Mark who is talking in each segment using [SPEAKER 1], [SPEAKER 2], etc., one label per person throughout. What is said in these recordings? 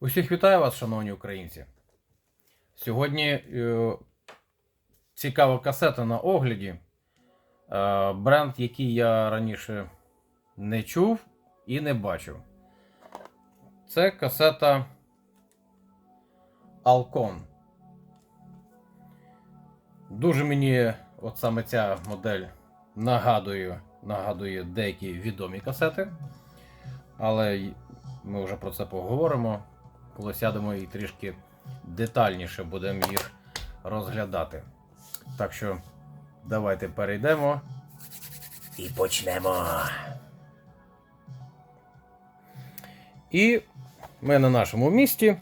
[SPEAKER 1] Усіх вітаю вас, шановні українці. Сьогодні е, цікава касета на огляді. Е, бренд, який я раніше не чув і не бачив. Це касета Alcon. Дуже мені от саме ця модель нагадує, нагадує деякі відомі касети. Але ми вже про це поговоримо, коли сядемо і трішки детальніше будемо їх розглядати. Так що давайте перейдемо і почнемо. І ми на нашому місці.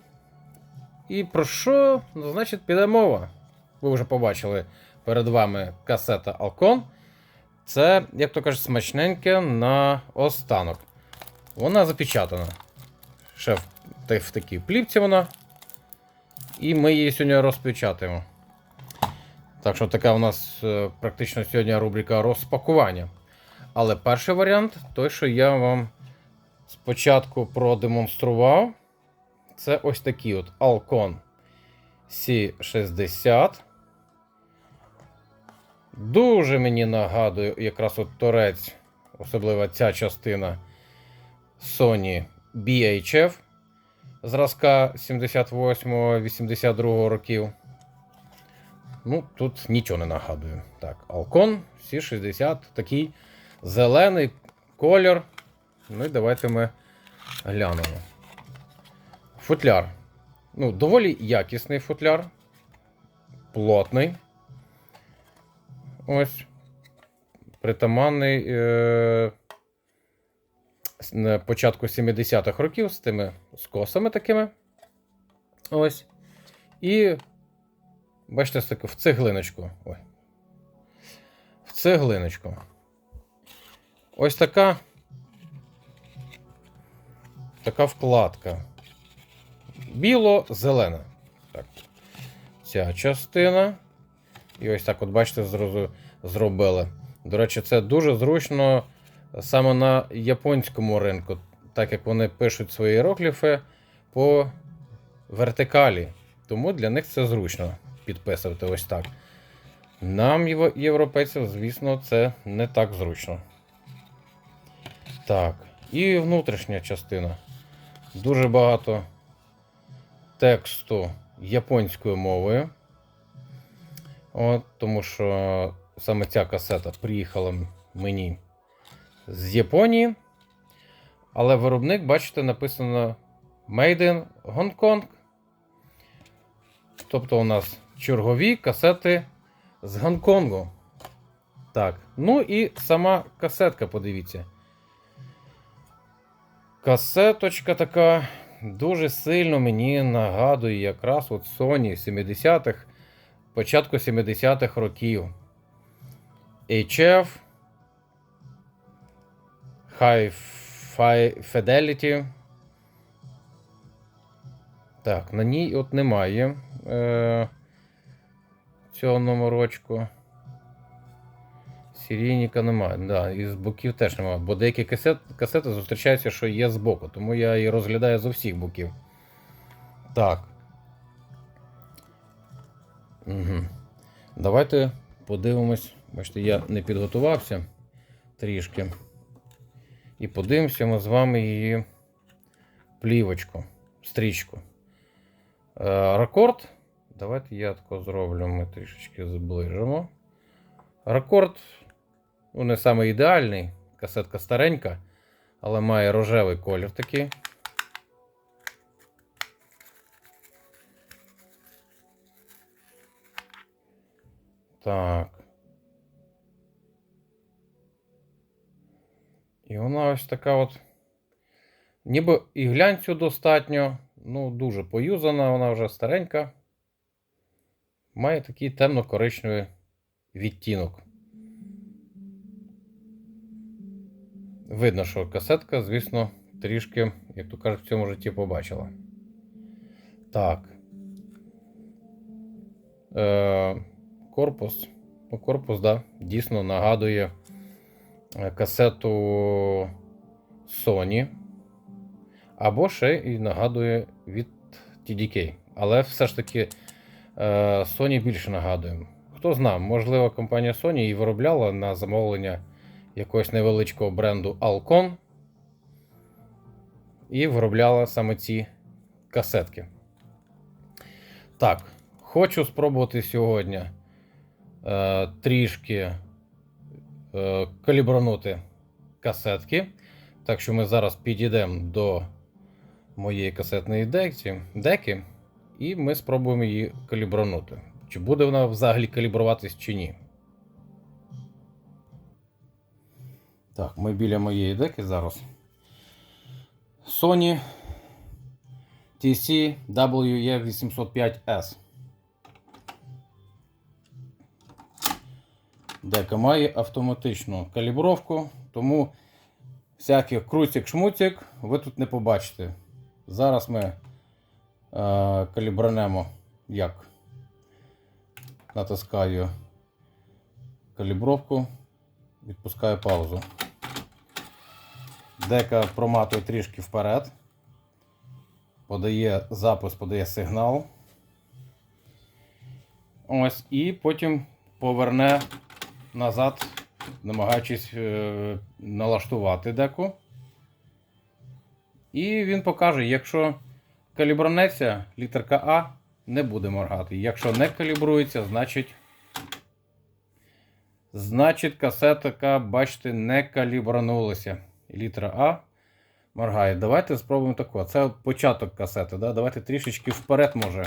[SPEAKER 1] І про що, ну, значить, піде мова? Ви вже побачили перед вами касета Alcon. Це, як то кажуть, смачненьке на останок. Вона запечатана. Ще в, такій плівці вона. І ми її сьогодні розпечатаємо. Так що така у нас е, практично сьогодні рубрика розпакування. Але перший варіант той, що я вам спочатку продемонстрував. Це ось такий от Alcon C60. Дуже мені нагадує якраз от торець, особливо ця частина Sony BHF зразка 78-82 років. Ну, тут нічого не нагадує. Так, Alcon C60, такий зелений колір. Ну і давайте ми глянемо. Футляр. Ну, доволі якісний футляр. Плотний. Ось. Притаманний е- на початку 70-х років з тими скосами такими. Ось. І. Бачите, в цеглиночку. Ой. В цеглиночку. Ось така. Така вкладка. Біло-зелена. Так. Ця частина. І ось так, от бачите, зразу зробили. До речі, це дуже зручно саме на японському ринку, так як вони пишуть свої іерогліфи по вертикалі. Тому для них це зручно підписувати ось так. Нам, європейцям, звісно, це не так зручно. Так, і внутрішня частина. Дуже багато тексту японською мовою. От, тому що саме ця касета приїхала мені з Японії. Але виробник, бачите, написано Made in Hong Kong. Тобто у нас чергові касети з Гонконгу. Так. Ну і сама касетка, подивіться. Касеточка така дуже сильно мені нагадує якраз от Sony 70-х, початку 70-х років. HF, High Fidelity. Так, на ній от немає е, цього номерочку. Серійника немає. Да, і з боків теж немає. Бо деякі касет, касети зустрічаються, що є з боку, тому я її розглядаю з усіх боків. Так. Угу. Давайте подивимось. Бачите, я не підготувався трішки. І подивимося ми з вами її плівочку, стрічку. Е, рекорд. Давайте я тако зроблю, ми трішечки зближимо. Рекорд, ну, не саме ідеальний, касетка старенька, але має рожевий колір такий. Так. І вона ось така от. Ніби і глянцю достатньо. Ну, дуже поюзана, вона вже старенька. Має такий темно-коричневий відтінок. Видно, що касетка, звісно, трішки, як то кажуть, в цьому житті побачила. Так. Е, корпус. Ну, корпус, да, дійсно нагадує касету Sony. Або ще і нагадує від TDK. Але все ж таки е, Sony більше нагадує. Хто знає, можливо, компанія Sony і виробляла на замовлення якогось невеличкого бренду Alcon. І виробляла саме ці касетки. Так, хочу спробувати сьогодні е, трішки е, калібранути касетки. Так що ми зараз підійдемо до моєї касетної декі, деки, і ми спробуємо її калібранути. Чи буде вона взагалі калібруватись чи ні. Так, ми біля моєї деки зараз. Sony TC WE805S. Дека має автоматичну калібровку, тому всяких крутик-шмутик ви тут не побачите. Зараз ми е, калібранемо як натискаю калібровку, відпускаю паузу. Дека проматує трішки вперед, подає запис, подає сигнал. Ось, і потім поверне назад, намагаючись е, налаштувати деку. І він покаже, якщо калібранеться, літерка А не буде моргати. Якщо не калібрується, значить. Значить, касетка, бачите, не калібранулася. І літера А моргає. Давайте спробуємо тако. Це початок касети. Да? Давайте трішечки вперед може.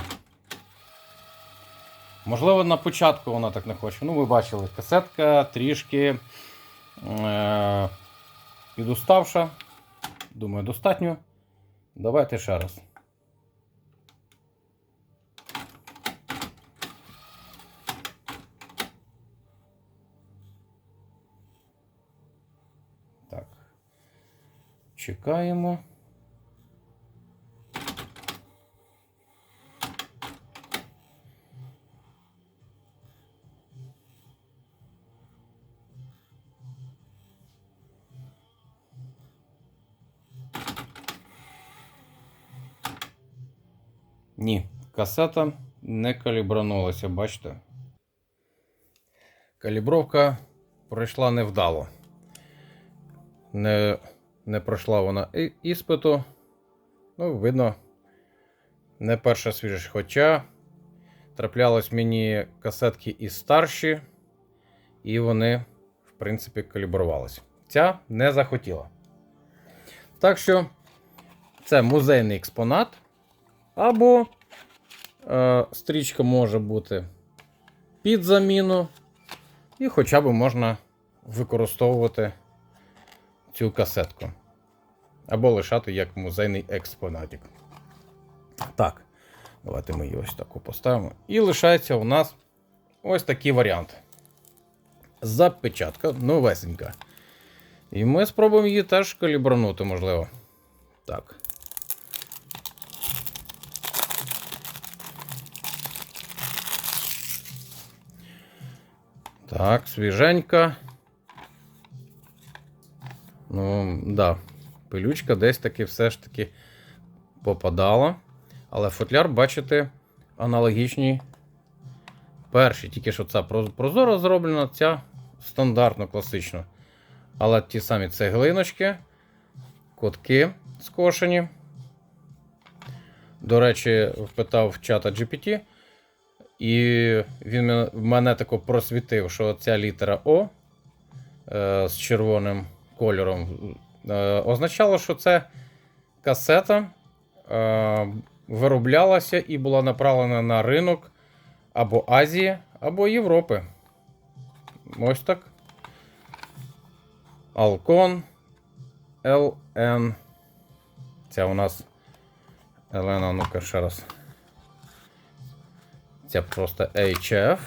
[SPEAKER 1] Можливо, на початку вона так не хоче. Ну, ви бачили, касетка трішки е- підуставша. Думаю, достатньо. Давайте ще раз. Так. Чекаємо. Ні, касета не калібранулася, бачите? Калібровка пройшла невдало. Не, не пройшла вона і- іспиту. Ну, видно, не перша свіжість. Хоча траплялись мені касетки і старші, і вони, в принципі, калібрувалися. Ця не захотіла. Так що, це музейний експонат. Або стрічка може бути під заміну, і хоча б можна використовувати цю касетку. Або лишати як музейний експонатик. Так, давайте ми її ось таку поставимо. І лишається у нас ось такий варіант. Запечатка новесенька. І ми спробуємо її теж калібранути, можливо. Так. Так, свіженька. Ну, да. Пилючка десь таки все ж таки попадала. Але футляр, бачите, аналогічний перший. Тільки що ця проз- прозоро зроблена, ця стандартно, класично. Але ті самі цеглиночки, кутки скошені. До речі, впитав в чата GPT. І він мене- тако просвітив, що ця літера О е, з червоним кольором е, означало, що це касета е, вироблялася і була направлена на ринок або Азії, або Європи. Ось так. Alcon LN. Це у нас Елена, ну-ка ще раз. Ця просто HF,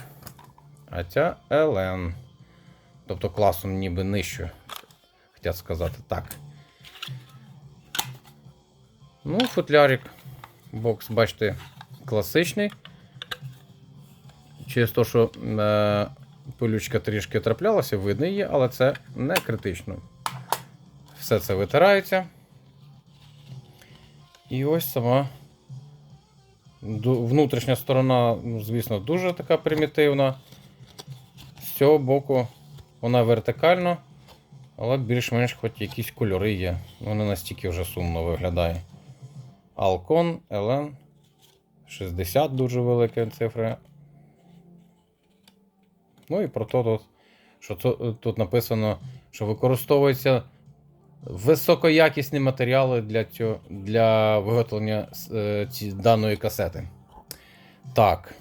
[SPEAKER 1] а ця LN. Тобто класом ніби нижче. Хотять сказати так. Ну, футлярик. Бокс, бачите, класичний. Через те, що е, пилючка трішки траплялася, видно її, але це не критично. Все це витирається. І ось сама внутрішня сторона, ну, звісно, дуже така примітивна. З цього боку вона вертикально, але більш-менш хоч якісь кольори є. Не настільки вже сумно виглядає. Alcon LN 60 дуже велика цифра. Ну і про тут, що тут написано, що використовуються високоякісні матеріали для, цього, для виготовлення е, ці, даної касети. Так.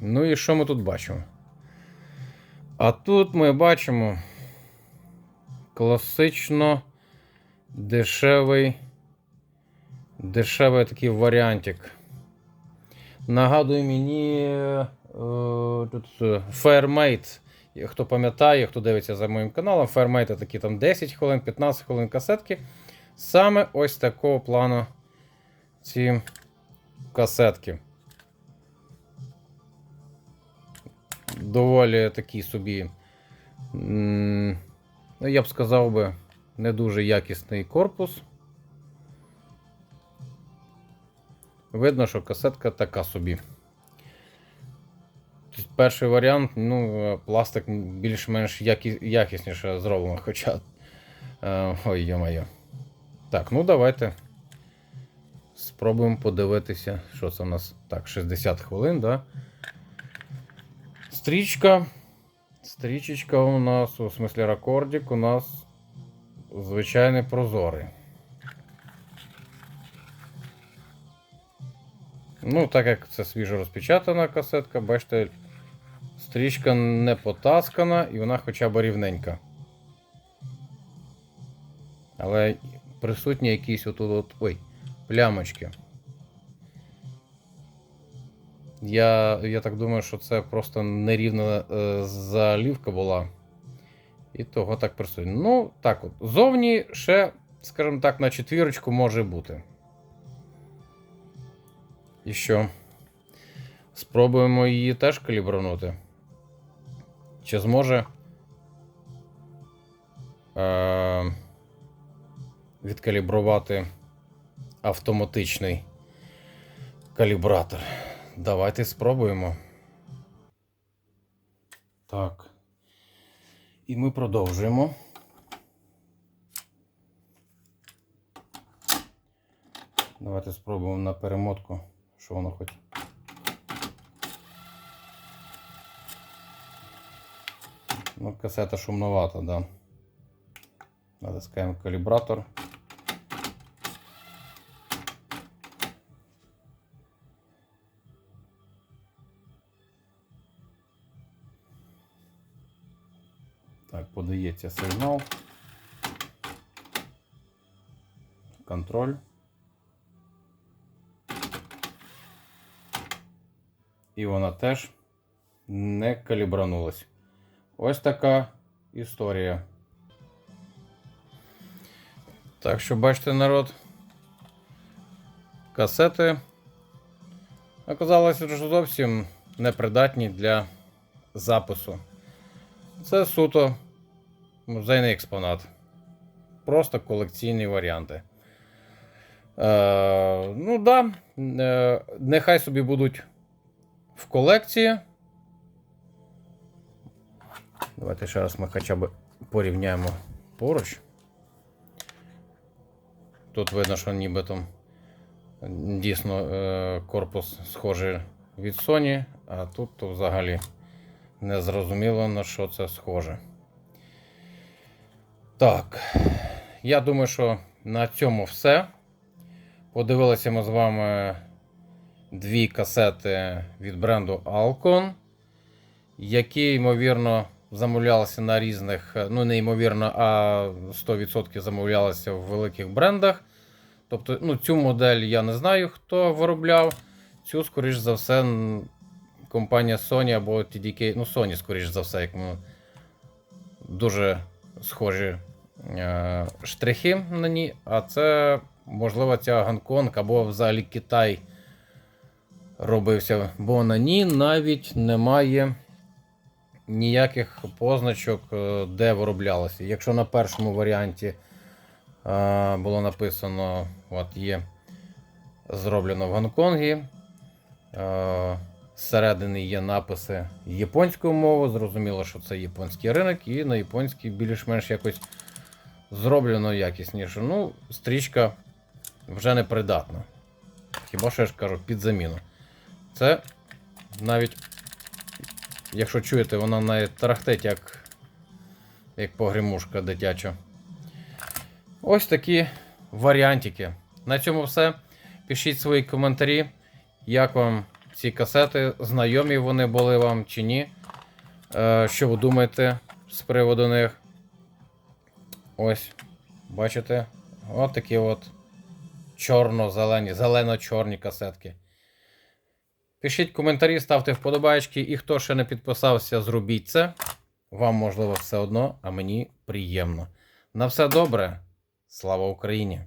[SPEAKER 1] Ну і що ми тут бачимо? А тут ми бачимо класично дешевий, дешевий такий варіантик. Нагадує мені е, тут е, Fairmate. Хто пам'ятає, хто дивиться за моїм каналом, Fairmate такі там 10 хвилин, 15 хвилин касетки. Саме ось такого плану ці касетки. Доволі такі собі. Ну, я б сказав би, не дуже якісний корпус. Видно, що касетка така собі. Тобто Перший варіант, ну, е, пластик більш-менш які, якісніше зроблено, хоча. Е, ой, йо-моє. Так, ну давайте. Спробуємо подивитися, що це у нас. Так, 60 хвилин, да? Стрічка. Стрічечка у нас, у смислі рекордик, у нас звичайний прозорий. Ну, так як це свіжо розпечатана касетка, бачите, стрічка не потаскана і вона хоча б рівненька. Але присутні якісь отут от, ой, плямочки. Я, я так думаю, що це просто нерівна е, залівка була. І того так присутні. Ну, так от. Зовні ще, скажімо так, на четвірочку може бути. І що? Спробуємо її теж калібранути. Чи зможе е- відкалібрувати автоматичний калібратор? Давайте спробуємо. Так. І ми продовжуємо. Давайте спробуємо на перемотку, що воно хоч. Касета шумновата, да. Натискаємо калібратор. Так, подається сигнал. Контроль. І вона теж не калібранулась. Ось така історія. Так що бачите, народ. Касети оказалися вже зовсім непридатні для запису. Це суто музейний експонат. Просто колекційні варіанти. Е, ну да, е, нехай собі будуть в колекції. Давайте ще раз ми хоча б порівняємо поруч. Тут видно, що нібито дійсно е, корпус схожий від Sony, а тут то взагалі не зрозуміло на що це схоже. Так, я думаю, що на цьому все. Подивилися ми з вами дві касети від бренду Alcon, які, ймовірно, замовлялися на різних, е, ну, не ймовірно, а 100% замовлялися в великих брендах. Тобто, ну, цю модель я не знаю, хто виробляв. Цю, скоріш за все, компанія Sony або TDK, ну, Sony, скоріш за все, як ми дуже схожі е, штрихи на ній. А це, можливо, ця Гонконг або взагалі Китай робився, бо на ній навіть немає ніяких позначок, е, де вироблялося. Якщо на першому варіанті е, було написано, от є зроблено в Гонконгі. Е, Зсередини є написи японською мовою. Зрозуміло, що це японський ринок, і на японській більш-менш якось зроблено якісніше. Ну, стрічка вже не придатна. Хіба що я ж кажу, під заміну. Це навіть, якщо чуєте, вона навіть тарахтить, як, як погремушка дитяча. Ось такі варіантики. На цьому все. Пишіть свої коментарі, як вам ці касети, знайомі вони були вам чи ні. Е, що ви думаєте з приводу них? Ось, бачите? От такі от чорно-зелені, зелено-чорні касетки. Пишіть коментарі, ставте вподобайки, і хто ще не підписався, зробіть це. Вам, можливо, все одно, а мені приємно. На все добре. Слава Україні!